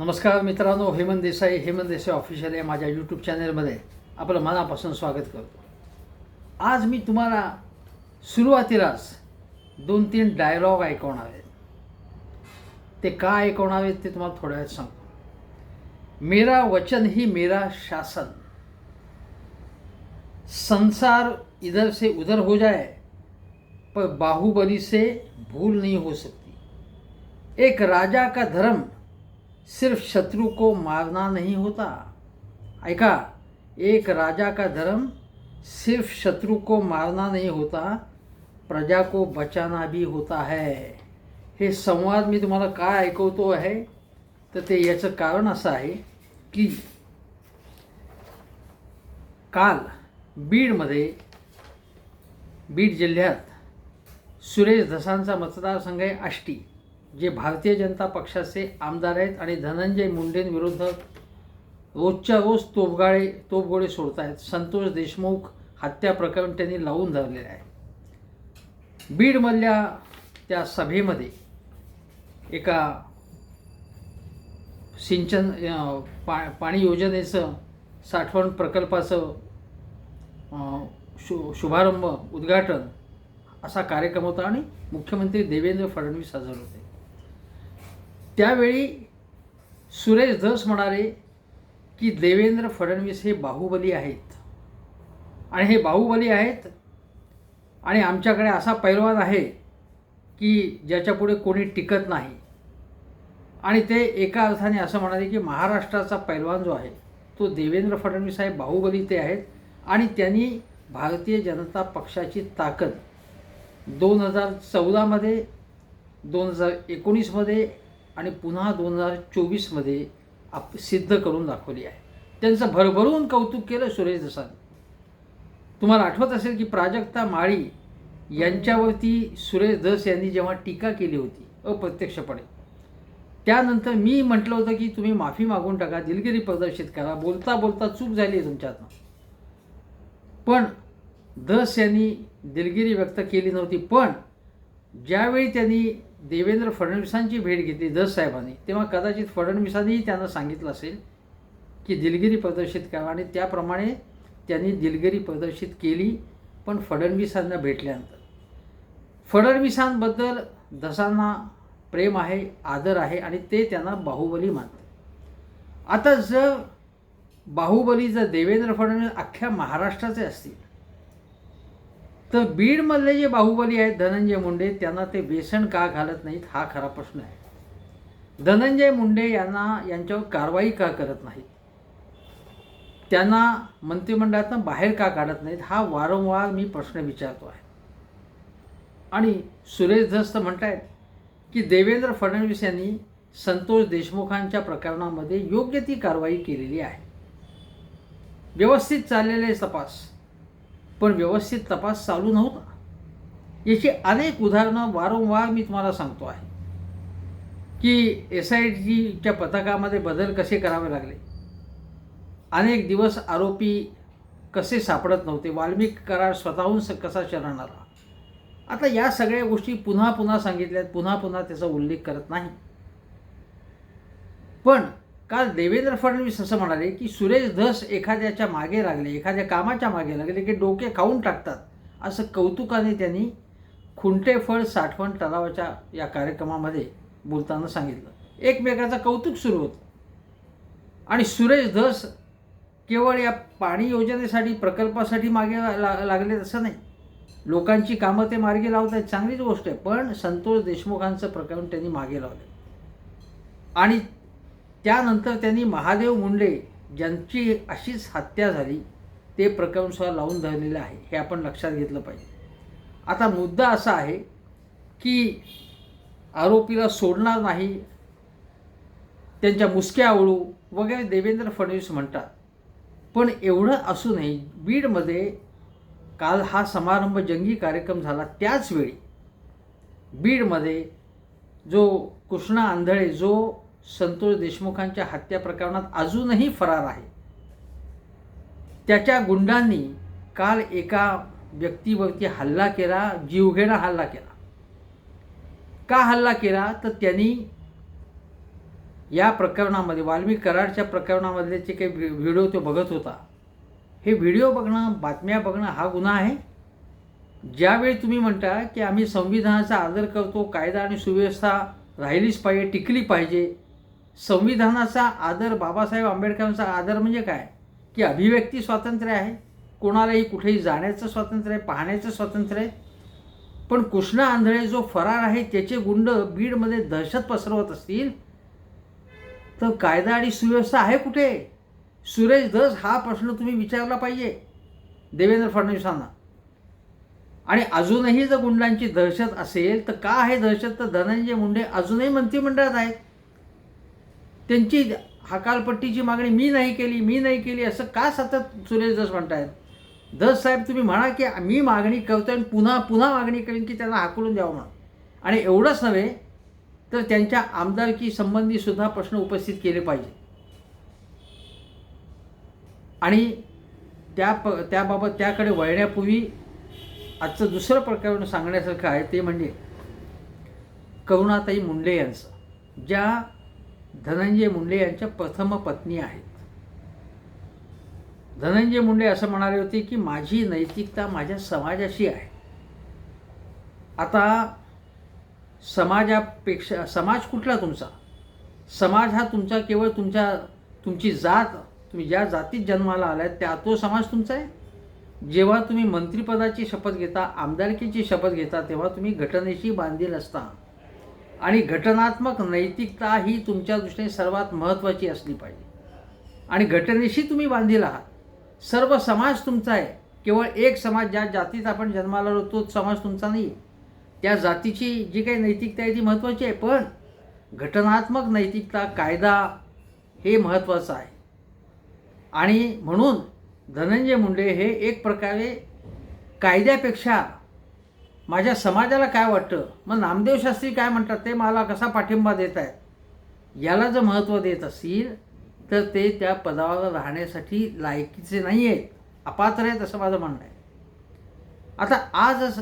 नमस्कार मित्रांनो हेमंत देसाई हेमंत देसाई ऑफिशियल या माझ्या यूट्यूब चॅनलमध्ये आपलं मनापासून स्वागत करतो. आज मी तुम्हाला सुरुवातीलाच दोन तीन डायलॉग ऐकवणार आहेत ते का ऐकवणार आहेत ते तुम्हाला थोड्या वेळात सांगतो. मेरा वचन ही मेरा शासन. संसार इधर से उधर हो जाए पर बाहुबली से भूल नहीं हो सकती. एक राजा का धर्म सिर्फ शत्रु को मारना नहीं होता। ऐका एक राजा का धर्म सिर्फ शत्रु को मारना नहीं होता प्रजा को बचाना भी होता है। हे संवाद मी तुम्हाला काय ऐकवतो आहे? तर ते याचं कारण असं आहे की काल बीडमध्ये बीड जिल्ह्यात सुरेश धसांचा मतदारसंघ आहे आष्टी. जे भारतीय जनता पक्षाचे आमदार आहेत आणि धनंजय मुंडेंविरुद्ध रोजच्या रोज तोफगाळे तोफगोळे सोडत आहेत संतोष देशमुख हत्या प्रकरण त्यांनी लावून धरलेले आहे. बीडमधल्या त्या सभेमध्ये एका सिंचन पा पाणी योजनेचं साठवण प्रकल्पाचं शु शुभारंभ उद्घाटन असा कार्यक्रम होता आणि मुख्यमंत्री देवेंद्र फडणवीस हजर होते. त्यावेळी सुरेश धस म्हणाले की देवेंद्र फडणवीस हे बाहुबली आहेत. आणि हे बाहुबली आहेत. आणि आमच्याकडे असा पैलवान आहे की ज्याच्यापुढे कोणी टिकत नाही. आणि ते एका अर्थाने असं म्हणाले की महाराष्ट्राचा पैलवान जो आहे तो देवेंद्र फडणवीस आहे बाहुबली ते आहेत. आणि त्यांनी भारतीय जनता पक्षाची ताकद दोन हजार चौदामध्ये दोन हजार एकोणीसमध्ये आणि पुन्हा दोन हजार चोवीसमध्ये आप सिद्ध करून दाखवली आहे. त्यांचं भरभरून कौतुक केलं सुरेश दसांनी. तुम्हाला आठवत असेल की प्राजक्ता माळी यांच्यावरती सुरेश धस यांनी जेव्हा टीका केली होती अप्रत्यक्षपणे. त्यानंतर मी म्हटलं होतं की तुम्ही माफी मागून टाका दिलगिरी प्रदर्शित करा बोलता बोलता चूक झाली आहे तुमच्यातनं. पण धस यांनी दिलगिरी व्यक्त केली नव्हती पण ज्यावेळी त्यांनी देवेंद्र फडणवीसांची भेट घेतली दस साहेबांनी तेव्हा कदाचित फडणवीसांनीही त्यांना सांगितलं असेल की दिलगिरी प्रदर्शित करा आणि त्याप्रमाणे त्यांनी दिलगिरी प्रदर्शित केली पण फडणवीसांना भेटल्यानंतर. फडणवीसांबद्दल दसांना प्रेम आहे आदर आहे आणि ते त्यांना बाहुबली मानतात. आता जर बाहुबली जर देवेंद्र फडणवीस अख्ख्या महाराष्ट्राचे असतील तर बीडमधले जे बाहुबली आहेत धनंजय मुंडे त्यांना ते बेसन का घालत नाहीत हा खरा प्रश्न आहे. धनंजय मुंडे यांना यांच्यावर कारवाई का करत नाहीत? त्यांना मंत्रिमंडळातनं बाहेर का काढत नाहीत? हा वारंवार मी प्रश्न विचारतो आहे. आणि सुरेश धस्त म्हणत आहेत की देवेंद्र फडणवीस यांनी संतोष देशमुखांच्या प्रकरणामध्ये योग्य ती कारवाई केलेली आहे. व्यवस्थित चाललेले तपास. पण व्यवस्थित तपास चालू नव्हता. याची अनेक उदाहरणं वारंवार मी तुम्हाला सांगतो आहे. की एस आय टीच्या पथकामध्ये बदल कसे करावे लागले? अनेक दिवस आरोपी कसे सापडत नव्हते? वाल्मिक करार स्वतःहून स कसा शरण आला आता या सगळ्या गोष्टी पुन्हा पुन्हा सांगितल्यात पुन्हा पुन्हा त्याचा उल्लेख करत नाही. पण काल देवेंद्र फडणवीस असं म्हणाले की सुरेश धस एखाद्याच्या मागे लागले एखाद्या कामाच्या मागे लागले की डोके खाऊन टाकतात. असं कौतुकाने त्यांनी खुंटेफळ साठवण तलावाच्या या कार्यक्रमामध्ये बोलताना सांगितलं. एकमेकाचं कौतुक सुरू होतं. आणि सुरेश धस केवळ या पाणी योजनेसाठी प्रकल्पासाठी मागे ला लागले असं नाही. लोकांची कामं ते मार्गी लावत आहेत चांगलीच गोष्ट आहे पण संतोष देशमुखांचं प्रकरण त्यांनी मागे लावलं. आणि त्यानंतर त्यांनी महादेव मुंडे ज्यांची अशीच हत्या झाली ते प्रकरणसुद्धा लावून धरलेलं आहे हे आपण लक्षात घेतलं पाहिजे. आता मुद्दा असा आहे की आरोपीला सोडणार नाही त्यांच्या मुसक्या आवळू वगैरे देवेंद्र फडणवीस म्हणतात. पण एवढं असूनही बीडमध्ये काल हा समारंभ जंगी कार्यक्रम झाला त्याचवेळी बीडमध्ये जो कृष्णा आंधळे जो संतोष देशमुखांच्या हत्या प्रकरणात अजूनही फरार आहे. त्याच्या गुंडांनी काल एका व्यक्तीवरती हल्ला केला जीवघेणा हल्ला केला. का हल्ला केला? तर त्यांनी या प्रकरणामध्ये वाल्मिक कराडच्या प्रकरणामधले जे काही व्हिडिओ तो बघत होता हे व्हिडिओ बघणं बातम्या बघणं हा गुन्हा आहे. ज्यावेळी तुम्ही म्हणता की आम्ही संविधानाचा आदर करतो कायदा आणि सुव्यवस्था राहिलीच पाहिजे टिकली पाहिजे संविधानाचा आदर बाबासाहेब आंबेडकरांचा आदर म्हणजे काय? की अभिव्यक्ती स्वातंत्र्य आहे. कोणालाही कुठेही जाण्याचं स्वातंत्र्य आहे पाहण्याचं स्वातंत्र्य आहे. पण कृष्णा आंधळे जो फरार आहे त्याचे गुंड बीडमध्ये दहशत पसरवत असतील तर कायदा आणि सुव्यवस्था आहे कुठे? सुरेश धस हा प्रश्न तुम्ही विचारला पाहिजे देवेंद्र फडणवीसांना. आणि अजूनही जर गुंडांची दहशत असेल तर का आहे दहशत? तर धनंजय मुंडे अजूनही मंत्रिमंडळात आहेत. त्यांची हकालपट्टीची मागणी मी नाही केली मी नाही केली असं का सतत सुरेश दस म्हणतायत? दस साहेब तुम्ही म्हणा की मी मागणी करतो आणि पुन्हा पुन्हा मागणी करेन की त्यांना हाकलून द्यावं म्हणा आणि एवढंच नव्हे तर त्यांच्या आमदारकी संबंधी सुद्धा प्रश्न उपस्थित केले पाहिजे. आणि त्या प त्याबाबत त्याकडे वळण्यापूर्वी आजचं दुसरं प्रकरण सांगण्यासारखं आहे ते म्हणजे करुणाताई मुंडे यांचं ज्या धनंजय मुंडे यांच्या प्रथम पत्नी आहेत. धनंजय मुंडे असं म्हणाले होते की माझी नैतिकता माझ्या समाजाशी आहे. आता समाजापेक्षा समाज कुठला तुमचा? समाज हा तुमचा केवळ तुमच्या तुमची जात तुम्ही ज्या जातीत जन्माला आलात त्या तो समाज तुमचा आहे? जेव्हा तुम्ही मंत्रिपदाची शपथ घेता आमदारकीची शपथ घेता तेव्हा तुम्ही घटनेशी बांधील असता. आणि घटनात्मक नैतिकता ही तुमच्या दृष्टीने सर्वात महत्त्वाची असली पाहिजे. आणि घटनेशी तुम्ही बांधील आहात. सर्व समाज तुमचा आहे. केवळ एक समाज ज्या जातीत आपण जन्माला आलो तोच समाज तुमचा नाही आहे. त्या जातीची जी काही नैतिकता आहे ती महत्त्वाची आहे पण घटनात्मक नैतिकता कायदा हे महत्त्वाचं आहे. आणि म्हणून धनंजय मुंडे हे एक प्रकारे कायद्यापेक्षा माझ्या समाजाला काय वाटतं? मग नामदेव शास्त्री काय म्हणतात? ते मला कसा पाठिंबा देत आहेत याला जर महत्त्व देत असतील तर ते त्या पदावर राहण्यासाठी लायकीचे नाही आहेत अपात्र आहेत असं माझं म्हणणं आहे. आता आज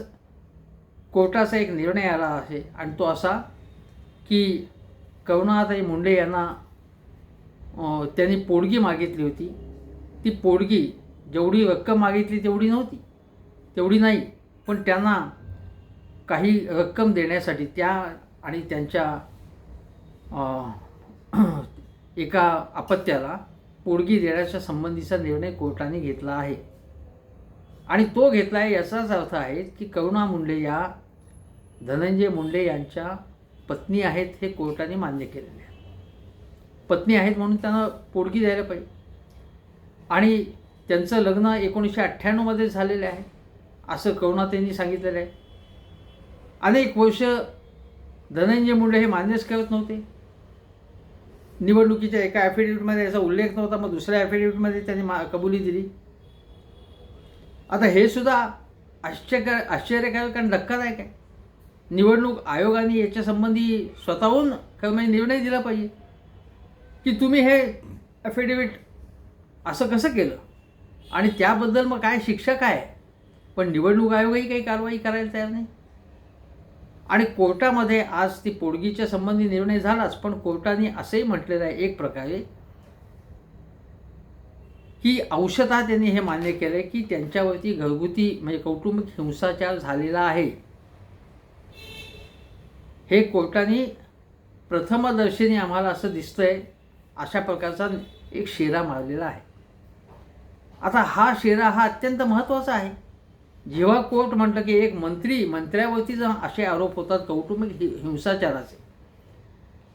कोर्टाचा एक निर्णय आला आहे आणि तो असा की करुणाताई मुंडे यांना त्यांनी पोडगी मागितली होती. ती पोडगी जेवढी रक्कम मागितली तेवढी नव्हती. तेवढी नाही पण त्यांना काही रक्कम देण्यासाठी त्या आणि त्यांच्या एका अपत्याला पोडगी देण्याच्या संबंधीचा निर्णय कोर्टाने घेतला आहे. आणि तो घेतला आहे याचाच अर्थ आहे की करुणा मुंडे या धनंजय मुंडे यांच्या पत्नी आहेत हे कोर्टाने मान्य केलेले आहे. पत्नी आहेत म्हणून त्यांना पोडगी द्यायला पाहिजे. आणि त्यांचं लग्न एकोणीसशे अठ्ठ्याण्णवमध्ये झालेलं आहे. असं करुणाताईंनी सांगितलेलं आहे. अनेक वर्ष धनंजय मुंडे हे मान्यच करत नव्हते. निवडणुकीच्या एका ॲफिडेविटमध्ये याचा उल्लेख नव्हता मग दुसऱ्या ॲफिडेविटमध्ये त्यांनी मा कबुली दिली. आता हे सुद्धा आश्चर्य आश्चर्यकारक आणि धक्कादायक आहे. निवडणूक आयोगाने याच्यासंबंधी स्वतःहून खरं म्हणजे निर्णय दिला पाहिजे. की तुम्ही हे ॲफिडेविट असं कसं केलं? आणि त्याबद्दल मग काय शिक्षा काय? आहे? पण निवडणूक आयोगही काही कारवाई करायला तयार नाही. आणि कोर्टामध्ये आज ती पोडगीच्या संबंधी निर्णय झालाच पण कोर्टाने असंही म्हटलेलं आहे एक प्रकारे की अंशतः त्यांनी हे मान्य केलं आहे की त्यांच्यावरती घरगुती म्हणजे कौटुंबिक हिंसाचार झालेला आहे. हे कोर्टाने प्रथमदर्शनी आम्हाला असं दिसतंय अशा प्रकारचा एक शेरा मारलेला आहे. आता हा शेरा हा अत्यंत महत्त्वाचा आहे. जेव्हा कोर्ट म्हटलं की एक मंत्री मंत्र्यावरती जर असे आरोप होतात कौटुंबिक हिंसाचाराचे.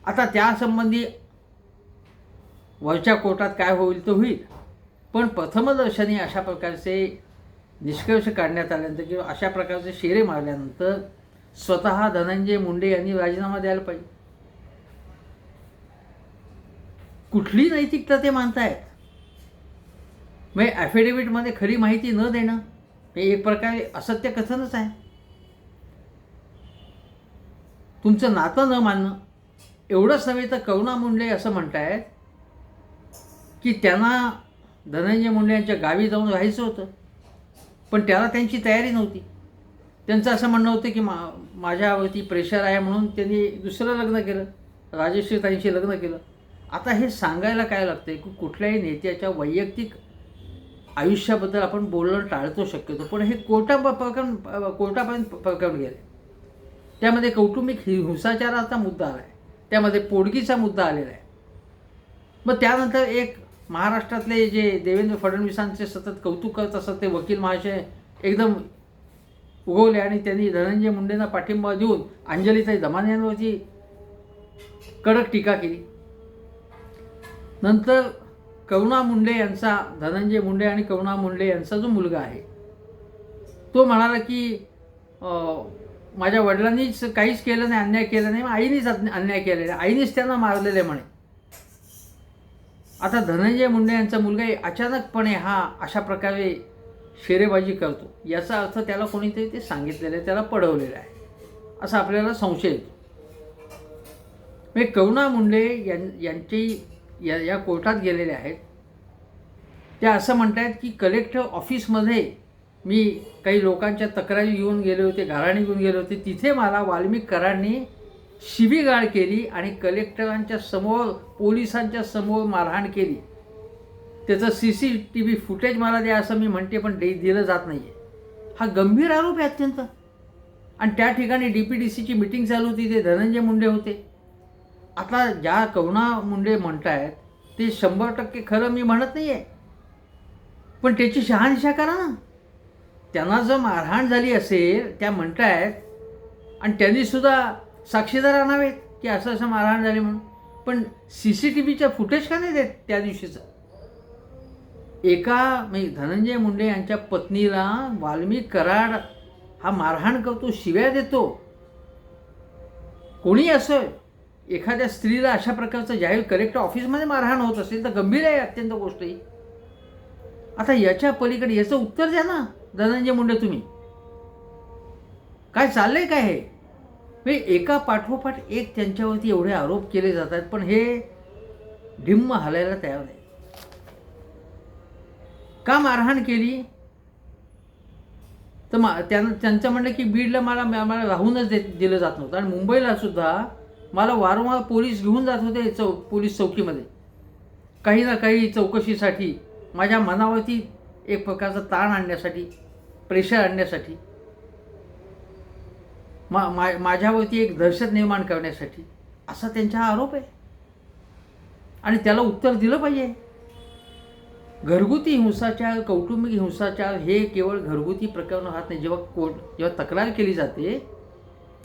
आता त्यासंबंधी वरच्या कोर्टात काय होईल तो होईल. पण प्रथमदर्शनी अशा प्रकारचे निष्कर्ष काढण्यात आल्यानंतर किंवा अशा प्रकारचे शेरे मारल्यानंतर स्वतः धनंजय मुंडे यांनी राजीनामा द्यायला पाहिजे. कुठली नैतिकता ते मानतायत? म्हणजे ॲफिडेव्हिटमध्ये खरी माहिती न देणं हे एक प्रकारे असत्य कथनच आहे. तुमचं नातं न मानणं एवढंच नव्हे तर करुणा मुंडे असं म्हणतायत की त्यांना धनंजय मुंडे यांच्या गावी जाऊन राहायचं होतं. पण त्याला त्यांची तयारी नव्हती. त्यांचं असं म्हणणं होतं की मा माझ्यावरती प्रेशर आहे म्हणून त्यांनी दुसरं लग्न केलं राजश्रीताईंशी लग्न केलं. आता हे सांगायला काय लागतं की कुठल्याही नेत्याच्या वैयक्तिक आयुष्याबद्दल आपण बोलणं टाळतो शक्यतो पण हे कोर्टा प्रकरण कोर्टापर्यंत प्रकरण गेले. त्यामध्ये कौटुंबिक हिंसाचाराचा मुद्दा आला आहे त्यामध्ये पोडगीचा मुद्दा आलेला आहे. मग त्यानंतर एक महाराष्ट्रातले जे देवेंद्र फडणवीसांचे सतत कौतुक करत असत ते वकील महाशय एकदम उगवले आणि त्यांनी धनंजय मुंडेंना पाठिंबा देऊन अंजलीताई दमान यांवरची कडक टीका केली. नंतर करुणा मुंडे यांचा धनंजय मुंडे आणि करुणा मुंडे यांचा जो मुलगा आहे तो म्हणाला की माझ्या वडिलांनीच काहीच केलं नाही अन्याय केला नाही मग आईनेच अन्याय केलेला आहे. आईनेच त्यांना मारलेलं आहे म्हणे आता धनंजय मुंडे यांचा मुलगा अचानकपणे हा अशा प्रकारे शेरेबाजी करतो याचा अर्थ त्याला कोणीतरी ते सांगितलेलं आहे त्याला पडवलेलं आहे असा आपल्याला संशय येतो म्हणजे करुणा मुंडे यां यांची या या कोर्टात गेलेले आहेत. त्या असं म्हणत आहेत की कलेक्टर ऑफिसमध्ये मी काही लोकांच्या तक्रारी घेऊन गेले होते घराणी घेऊन गेले होते. तिथे मला वाल्मिकरांनी शिबीगाळ शिवीगाळ केली आणि कलेक्टरांच्या समोर पोलिसांच्या समोर मारहाण केली. त्याचं C C T V footage मला द्या असं मी म्हणते पण दे दिलं जात नाही आहे हा गंभीर आरोप आहे अत्यंत. आणि त्या ठिकाणी डी पी डी सीची मिटिंग चालू होती ते धनंजय मुंडे होते. आता ज्या करुणा मुंडे म्हणतायत ते शंभर टक्के खरं मी म्हणत नाही आहे पण त्याची शहानिशा करा ना. त्यांना जर मारहाण झाली असेल त्या म्हणतायत आणि त्यांनी सुद्धा साक्षीदार आणावेत की असं असं मारहाण झाली म्हणून. पण सी सी टी व्हीचं फुटेज का नाही देत त्या दिवशीचं? एका म्हणजे धनंजय मुंडे यांच्या पत्नीला वाल्मिक कराड हा मारहाण करतो शिव्या देतो. कोणी असं एखाद्या स्त्रीला अशा प्रकारचं जाहीर कलेक्टर ऑफिसमध्ये मारहाण होत असेल तर गंभीर आहे अत्यंत गोष्ट ही आता याच्या पलीकडे याचं उत्तर द्या ना धनंजय मुंडे तुम्ही. काय चाललंय काय हे? म्हणजे एका पाठोपाठ एक त्यांच्यावरती एवढे आरोप केले जातात पण हे ढिम्म हालायला तयार नाही. का मारहाण केली? तर मा त्यांचं म्हणणं की बीडला मला मला राहूनच दे दिलं जात नव्हतं. आणि मुंबईला सुद्धा मला वारंवार पोलीस घेऊन जात होते चौ पोलीस चौकीमध्ये. काही ना काही चौकशीसाठी माझ्या मनावरती एक प्रकारचा ताण आणण्यासाठी प्रेशर आणण्यासाठी मा मा माझ्यावरती एक दहशत निर्माण करण्यासाठी असा त्यांचा हा आरोप आहे. आणि त्याला उत्तर दिलं पाहिजे. घरगुती हिंसाचार कौटुंबिक हिंसाचार हे केवळ घरगुती प्रकरण राहत नाही. जेव्हा कोर्ट जेव्हा तक्रार केली जाते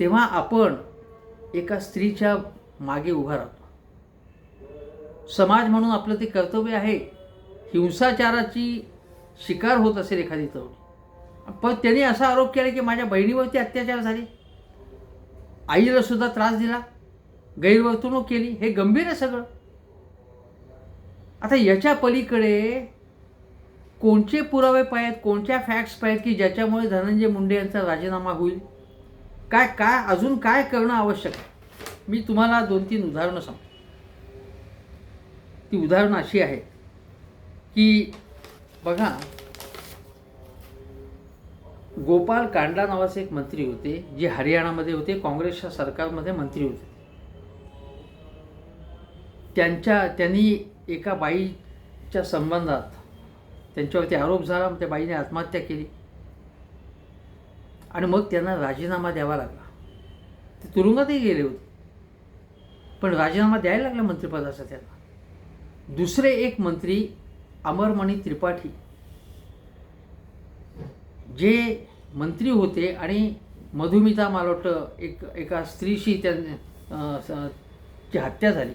तेव्हा आपण एका स्त्रीच्या मागे उभा राहतो. समाज म्हणून आपलं ते कर्तव्य आहे हिंसाचाराची शिकार होत असेल एखादी तरुणी. पण त्यांनी असा आरोप केला की माझ्या बहिणीवरती अत्याचार झाले. आईला सुद्धा त्रास दिला गैरवर्तणूक केली हे गंभीर आहे सगळं. आता याच्या पलीकडे कोणते पुरावे पाहिजेत कोणत्या फॅक्ट्स पाहिजेत की ज्याच्यामुळे धनंजय मुंडे यांचा राजीनामा होईल? काय काय अजून काय करणं आवश्यक? आहे मी तुम्हाला दोन तीन उदाहरणं सांगतो. ती उदाहरणं अशी आहेत की बघा गोपाल कांडा नावाचे एक मंत्री होते जे हरियाणामध्ये होते काँग्रेसच्या सरकारमध्ये मंत्री होते. त्यांच्या त्यांनी एका बाईच्या संबंधात त्यांच्यावरती आरोप झाला त्या बाईने आत्महत्या केली. आणि मग त्यांना राजीनामा द्यावा लागला. ते तुरुंगातही गेले होते. पण राजीनामा द्यायला लागला मंत्रिपदाचा त्यांना दुसरे एक मंत्री अमरमणी त्रिपाठी जे मंत्री होते आणि मधुमिता मला वाटतं एक एका स्त्रीशी त्या ची हत्या झाली.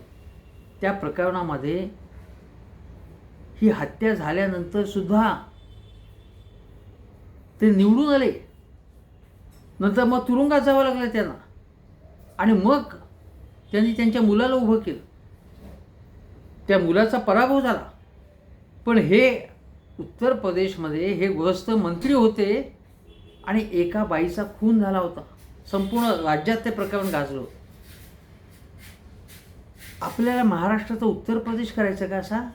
त्या प्रकरणामध्ये ही हत्या झाल्यानंतर सुद्धा ते निवडून आले. नंतर मग तुरुंगात जावं लागलं त्यांना. आणि मग त्यांनी त्यांच्या मुलाला उभं केलं. त्या मुलाचा पराभव झाला. पण हे उत्तर प्रदेशमध्ये हे गृहस्थ मंत्री होते आणि एका बाईचा खून झाला होता. संपूर्ण राज्यात ते प्रकरण गाजलं होतं. आपल्याला महाराष्ट्राचा उत्तर प्रदेश करायचं का असा?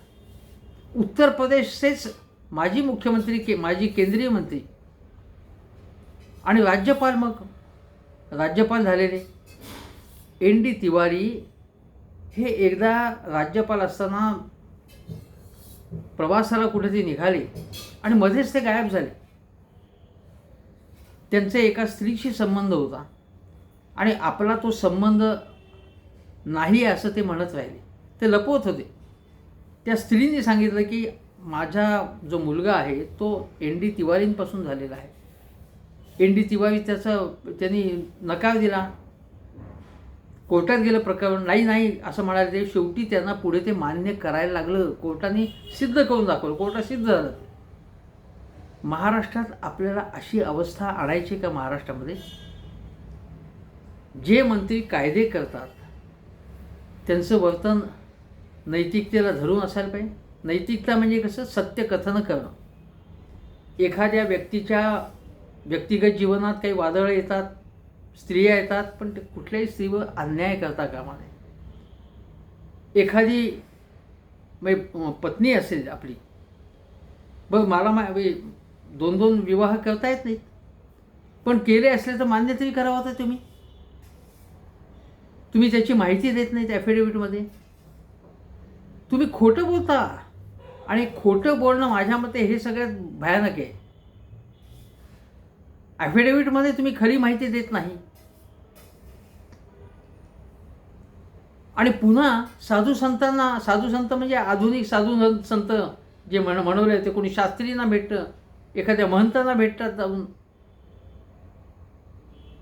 उत्तर प्रदेशचेच माजी मुख्यमंत्री के माजी केंद्रीय मंत्री आणि राज्यपाल मग? राज्यपाल झालेले. एन डी तिवारी हे एकदा राज्यपाल असताना प्रवासाला कुठेतरी निघाले आणि मध्येच ते गायब झाले. त्यांचे एका स्त्रीशी संबंध होता आणि आपला तो संबंध नाही असं ते म्हणत राहिले. ते लपवत होते. त्या स्त्रीने सांगितलं की माझा जो मुलगा आहे तो एन डी तिवारींपासून झालेला आहे. एन डी तिवारी त्याचं त्यांनी नकार दिला. कोर्टात गेलं प्रकरण नाही नाही असं म्हणाले ते. शेवटी त्यांना पुढे ते मान्य करायला लागलं. कोर्टाने सिद्ध करून दाखवलं. कोर्टात सिद्ध झालं. महाराष्ट्रात आपल्याला अशी अवस्था आणायची का महाराष्ट्रामध्ये? जे मंत्री कायदे करतात त्यांचं वर्तन नैतिकतेला धरून असायला पाहिजे. नैतिकता म्हणजे कसं? सत्य कथन करणं. एखाद्या व्यक्तीच्या व्यक्तिगत जीवनात काही वादळं येतात स्त्रिया येतात पण ते कुठल्याही स्त्रीवर अन्याय करता कामा नये. एखादी म्हणजे पत्नी असेल आपली बघ मला मा दोन दोन विवाह करता येत नाहीत. पण केले असले तर मान्य तरी करावं होतं तुम्ही. तुम्ही त्याची माहिती देत नाहीत ॲफिडेव्हिटमध्ये तुम्ही खोटं बोलता आणि खोटं बोलणं माझ्या मते हे सगळ्यात भयानक आहे. ॲफिडेव्हिटमध्ये तुम्ही खरी माहिती देत नाही. आणि पुन्हा साधू संतांना साधू संत म्हणजे आधुनिक साधू संत जे म्हण म्हणवले ते कोणी शास्त्रींना भेटतं एखाद्या महंतांना भेटतात जाऊन.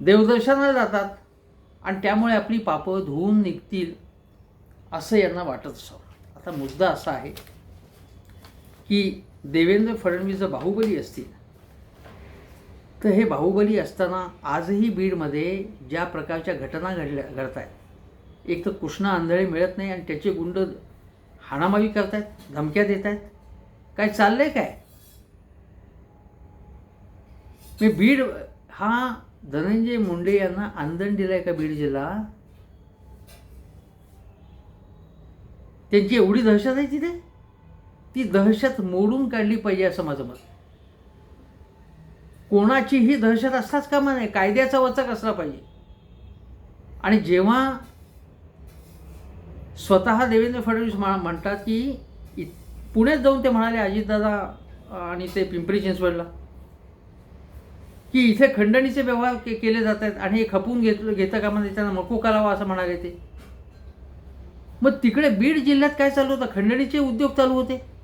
देवदर्शनाला जातात आणि त्यामुळे आपली पापं धुवून निघतील असं यांना वाटत असावं. आता मुद्दा असा आहे की देवेंद्र फडणवीस जर बाहुबली असतील. तर हे बाहुबली असताना आजही बीडमध्ये ज्या प्रकारच्या घटना घडल्या घडत आहेत एक तर कृष्णा आंधळे मिळत नाही आणि त्याचे गुंड हाणामावी करतायत धमक्या देत आहेत काय चाललंय काय? मी बीड हा धनंजय मुंडे यांना आंदण दिलाय का बीड जिल्हा त्यांची एवढी दहशत आहे तिथे? ती दहशत मोडून काढली पाहिजे असं माझं मत. कोणाचीही दहशत असताच कामा नाही कायद्याचा वचक असला पाहिजे. आणि जेव्हा स्वतः देवेंद्र फडणवीस म्हणा म्हणतात की इ- पुण्यात जाऊन ते म्हणाले अजितदादा आणि ते पिंपरी चिंचवडला. की इथे खंडणीचे व्यवहार के केले जात आहेत आणि हे खपून घेतलं घेता कामा नये. त्यांना मको करावा असं म्हणाले ते. मग तिकडे बीड जिल्ह्यात काय चालू होतं? खंडणीचे उद्योग चालू होते.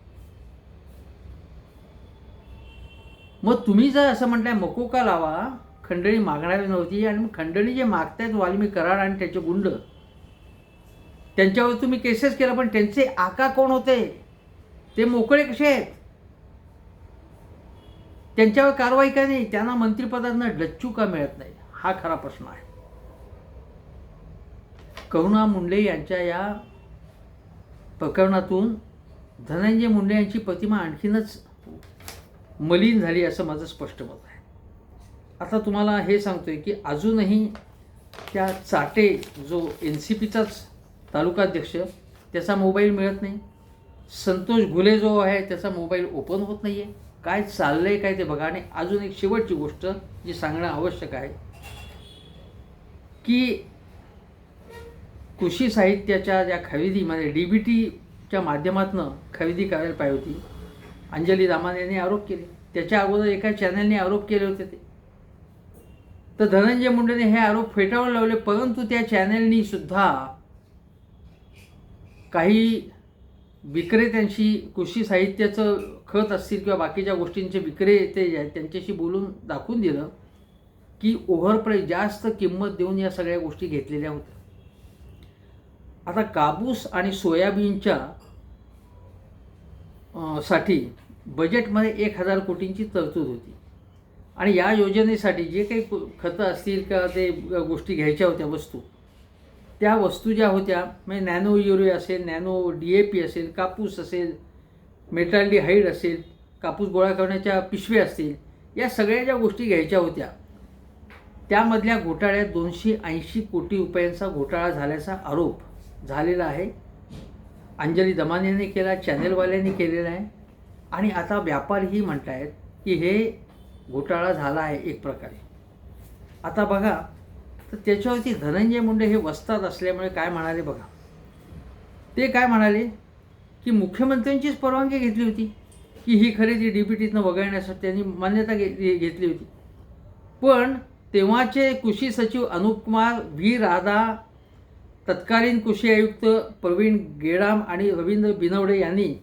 मग तुम्ही जर असं म्हणताय मकोका लावा? खंडणी मागणारी नव्हती आणि मग खंडणी जे मागतायत वाल्मी कराड आणि त्याचे गुंड त्यांच्यावर तुम्ही केसेस केला पण त्यांचे आका कोण होते? ते मोकळे कसे आहेत? त्यांच्यावर कारवाई का नाही? त्यांना मंत्रिपदांना डच्चू का मिळत नाही? हा खरा प्रश्न आहे. करुणा मुंडे यांच्या या प्रकरणातून धनंजय मुंडे यांची प्रतिमा आणखीनच मलिन झाली असं माझं स्पष्ट मत आहे. आता तुम्हाला हे सांगतोय की अजूनही त्या चाटे जो एन सी पीचाच तालुकाध्यक्ष त्याचा मोबाईल मिळत नाही. संतोष घुले जो आहे त्याचा मोबाईल ओपन होत नाही आहे काय चाललं आहे काय ते बघा. आणि अजून एक शेवटची गोष्ट जी सांगणं आवश्यक आहे की कृषी साहित्याच्या ज्या खरेदीमध्ये डी बी टीच्या माध्यमातून खरेदी करायला पाहिजे होती. अंजली दामान यांनी आरोप केले. त्याच्या अगोदर एका चॅनलने आरोप केले होते ते. तर धनंजय मुंडेने हे आरोप फेटाळून लावले परंतु त्या चॅनलनी सुद्धा काही विक्रेत्यांशी कृषी साहित्याचं खत असतील किंवा बाकीच्या गोष्टींचे विक्रेते जे आहेत त्यांच्याशी बोलून दाखवून दिलं की ओव्हरप्राईज जास्त किंमत देऊन या सगळ्या गोष्टी घेतलेल्या होत्या. आता कापूस आणि सोयाबीनच्या साठी बजेटमध्ये एक हजार कोटींची तरतूद होती. आणि या योजनेसाठी जे काही खतं असतील किंवा ते गोष्टी घ्यायच्या होत्या वस्तू त्या वस्तू ज्या होत्या म्हणजे नॅनो युरिया असेल नॅनो डी ए पी असेल कापूस असेल मेटाल्डिहाईड असेल कापूस गोळा करण्याच्या पिशव्या असतील या सगळ्या ज्या गोष्टी घ्यायच्या होत्या त्यामधल्या घोटाळ्यात दोनशे ऐंशी कोटी रुपयांचा घोटाळा झाल्याचा आरोप झालेला आहे. अंजली दमान यांनी केला चॅनेलवाल्यांनी केलेला आहे. आणि आता व्यापारीही म्हणत आहेत की हे घोटाळा झाला आहे एक प्रकारे. आता बघा तर त्याच्यावरती धनंजय मुंडे हे वस्तात असल्यामुळे काय म्हणाले बघा? ते काय म्हणाले? की मुख्यमंत्र्यांचीच परवानगी घेतली होती की ही खरेदी डी बी टीतनं वगळण्यासाठी त्यांनी मान्यता घे घेतली होती. पण तेव्हाचे कृषी सचिव अनुप कुमार व्ही. राधा तत्कालीन कृषी आयुक्त प्रवीण गेडाम आणि रवींद्र बिनवडे यांनी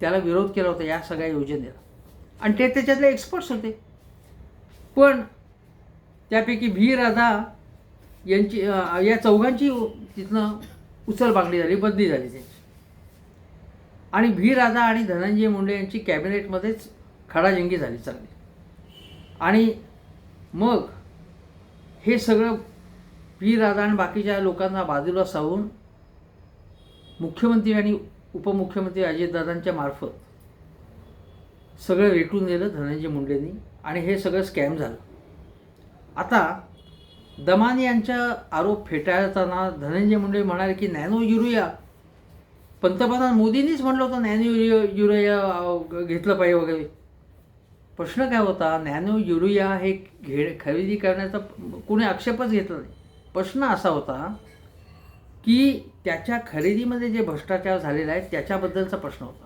त्याला विरोध केला होता या सगळ्या योजनेला. आणि ते त्याच्यातले एक्सपर्ट्स होते. पण त्यापैकी व्ही राधा यांची या चौघांची तिथनं उचलबांगडी झाली बदली झाली त्यांची. आणि व्ही राधा आणि धनंजय मुंडे यांची कॅबिनेटमध्येच खडाजंगी झाली चांगली. आणि मग हे सगळं व्ही राधा आणि बाकीच्या लोकांना बाजूला सावून मुख्यमंत्री आणि उपमुख्यमंत्री अजितदादांच्या मार्फत सगळं रेटून दिलं धनंजय मुंडेंनी आणि हे सगळं स्कॅम झालं. आता दमान यांच्या आरोप फेटाळताना धनंजय मुंडे म्हणाले की नॅनो युरिया. पंतप्रधान मोदींनीच म्हटलं होतं नॅनो युरिया युरिया घेतलं पाहिजे वगैरे. प्रश्न काय होता नॅनो युरिया हे घे खरेदी करण्याचा कोणी आक्षेपच घेतला नाही. प्रश्न असा होता की त्याच्या खरेदीमध्ये जे भ्रष्टाचार झालेला आहे त्याच्याबद्दलचा प्रश्न होता.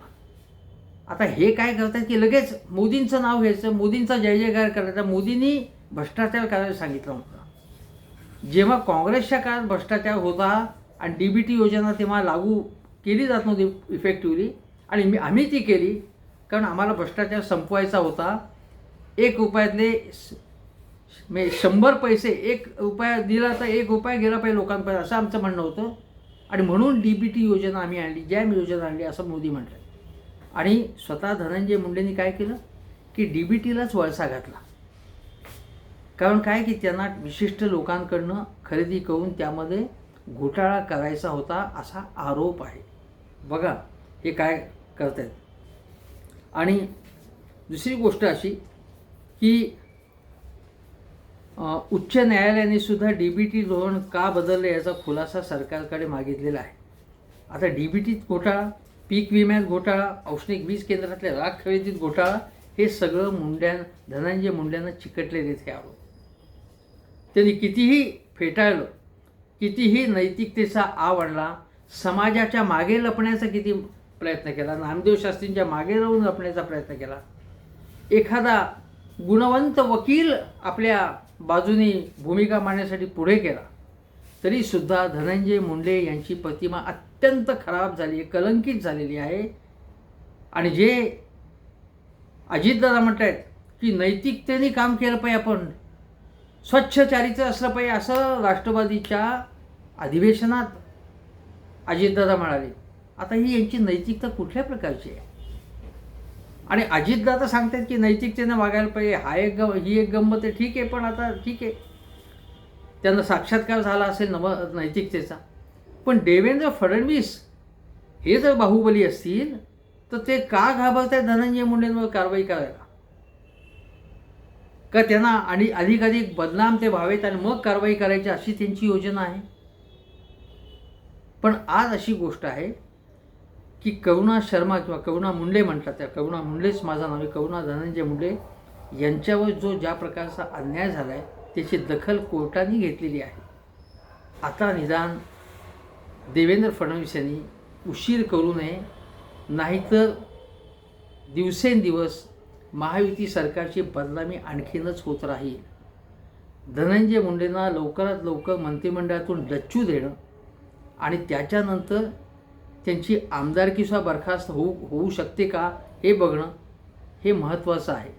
आता हे काय करतात की लगेच मोदींचं नाव घ्यायचं मोदींचा जय जयकार करायचा. मोदींनी भ्रष्टाचार करायला सांगितलं होतं. जेव्हा काँग्रेसच्या काळात भ्रष्टाचार होता आणि डी बी टी योजना तेव्हा लागू केली जात नव्हती इफेक्टिव्हली आणि मी आम्ही ती केली कारण आम्हाला भ्रष्टाचार संपवायचा होता. एक रुपयातले स- म्हणजे शंभर पैसे एक उपाय दिला तर एक उपाय गेला पाहिजे लोकांपर्यंत असं आमचं म्हणणं होतं. आणि म्हणून डी बी टी योजना आम्ही आणली जॅम योजना आणली असं मोदी म्हटलं आणि स्वतः धनंजय मुंडेंनी काय केलं? की डी बी टीलाच वळसा घातला. कारण काय? की त्यांना विशिष्ट लोकांकडनं खरेदी करून त्यामध्ये घोटाळा करायचा होता असा आरोप आहे. बघा हे काय करतायत. आणि दुसरी गोष्ट अशी की उच्च न्यायालयाने सुद्धा डी बी टी धोरण का बदललं याचा खुलासा सरकारकडे मागितलेला आहे. आता डी बी टीत घोटाळा पीक विम्यात घोटाळा औष्णिक वीज केंद्रातल्या राख खरेदीत घोटाळा हे सगळं मुंड्या धनंजय मुंड्यांना चिकटलेले ते आरोप. त्यांनी कितीही फेटाळलं कितीही नैतिकतेचा आव आणला समाजाच्या मागे लपण्याचा किती प्रयत्न केला नामदेव शास्त्रींच्या मागे राहून लपण्याचा प्रयत्न केला एखादा गुणवंत वकील आपल्या बाजूने भूमिका मांडण्यासाठी पुढे केला. तरीसुद्धा धनंजय मुंडे यांची प्रतिमा अत्यंत खराब झाली आहे कलंकित झालेली आहे. आणि जे अजितदादा म्हणत आहेत की नैतिकतेने काम केलं पाहिजे आपण स्वच्छचारीचं असलं पाहिजे असं राष्ट्रवादीच्या अधिवेशनात अजितदादा म्हणाले. आता ही यांची नैतिकता कुठल्या प्रकारची आहे? आणि अजितदादा सांगतात की नैतिकतेनं वागायला पाहिजे. हा एक ग ही एक गंमत आहे. ठीक आहे पण आता ठीक आहे. त्यांना साक्षात्कार झाला असेल नव नैतिकतेचा. पण देवेंद्र फडणवीस हे जर बाहुबली असतील तर ते का घाबरत आहेत धनंजय मुंडेंवर कारवाई करायला? का त्यांना आणि अधिकाधिक बदनाम ते व्हावेत आणि मग कारवाई करायची अशी त्यांची योजना आहे? पण आज अशी गोष्ट आहे की करुणा शर्मा किंवा करुणा मुंडे म्हणतात त्या. करुणा मुंडेच माझा नाव आहे. करुणा धनंजय मुंडे यांच्यावर जो ज्या प्रकारचा अन्याय झाला आहे त्याची दखल कोर्टाने घेतलेली आहे. आता निदान देवेंद्र फडणवीस यांनी उशीर करू नये नाहीतर दिवसेंदिवस महायुती सरकारची बदनामी आणखीनच होत राहील. धनंजय मुंडेंना लवकरात लवकर मंत्रिमंडळातून डच्चू देणं आणि त्याच्यानंतर त्यांची आमदारकीसुद्धा बरखास्त होऊ होऊ शकते का हे बघणं हे महत्त्वाचं आहे.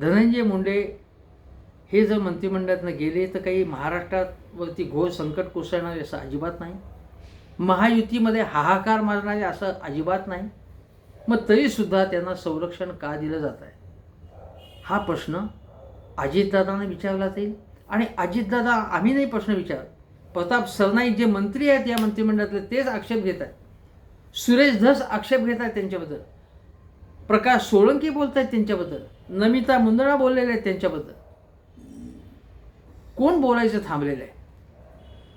धनंजय मुंडे हे जर मंत्रिमंडळातनं गेले तर काही महाराष्ट्रावरती घोर संकट कोसळणारे असं अजिबात नाही. महायुतीमध्ये हाहाकार मारणारे असं अजिबात नाही. मग तरीसुद्धा त्यांना संरक्षण का दिलं जात आहे? हा प्रश्न अजितदादांना विचारला जाईल. आणि अजितदादा आम्ही नाही प्रश्न विचारत. प्रताप सरनाईक जे मंत्री आहेत या मंत्रिमंडळातले तेच आक्षेप घेत आहेत. सुरेश धस आक्षेप घेत आहेत त्यांच्याबद्दल. प्रकाश सोळंकी बोलत आहेत त्यांच्याबद्दल. नमिता मुंदडा बोललेल्या आहेत त्यांच्याबद्दल. कोण बोलायचं थांबलेलं आहे?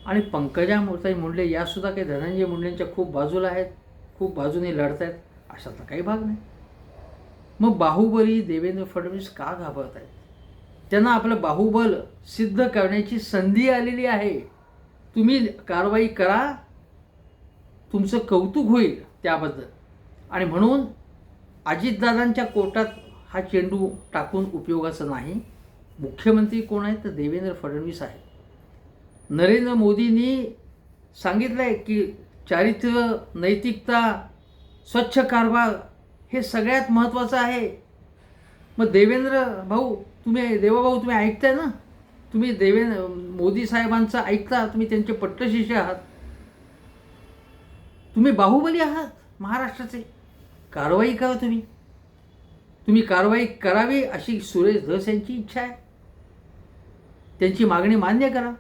आणि पंकजा मुर्ताई मुंडे यासुद्धा काही धनंजय मुंडेंच्या खूप बाजूला आहेत खूप बाजूने लढत आहेत अशातला काही भाग नाही. मग बाहुबली देवेंद्र फडणवीस का घाबरत आहेत त्यांना आपलं बाहुबल सिद्ध करण्याची संधी आलेली आहे. तुम्ही कारवाई करा तुमचं कौतुक होईल त्याबद्दल. आणि म्हणून अजितदादांच्या कोर्टात हा चेंडू टाकून उपयोगाचं नाही. मुख्यमंत्री कोण आहेत? तर देवेंद्र फडणवीस आहेत. नरेंद्र मोदींनी सांगितलं आहे की चारित्र्य नैतिकता स्वच्छ कारभार हे सगळ्यात महत्त्वाचं आहे. मग देवेंद्र भाऊ तुम्ही देवाभाऊ तुम्ही ऐकताय ना? तुम्ही देवेंद्र मोदी साहेबांचं ऐकता तुम्ही त्यांचे पट्टशिष्य आहात. तुम्ही बाहुबली आहात महाराष्ट्राचे. कारवाई करा तुम्ही. तुम्ही कारवाई करावी अशी सुरेश धस यांची इच्छा आहे. त्यांची मागणी मान्य करा.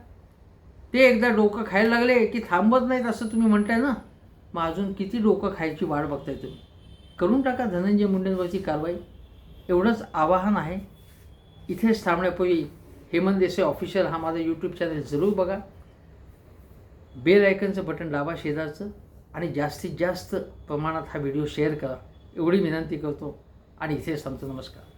ते एकदा डोकं खायला लागले की थांबत नाहीत असं तुम्ही म्हणताय ना? मग अजून किती डोकं खायची वाट बघताय तुम्ही? करून टाका धनंजय मुंडेंवरची कारवाई. एवढंच आवाहन आहे. इथेच थांबण्यापूर्वी हेमंत देसाई ऑफिशियल हा माझा यूट्यूब चॅनल जरूर बघा. बेल आयकनचं बटन दाबा शेजारचं आणि जास्तीत जास्त प्रमाणात हा व्हिडिओ शेअर करा. एवढी विनंती करतो आणि इथेच थांबतो. नमस्कार.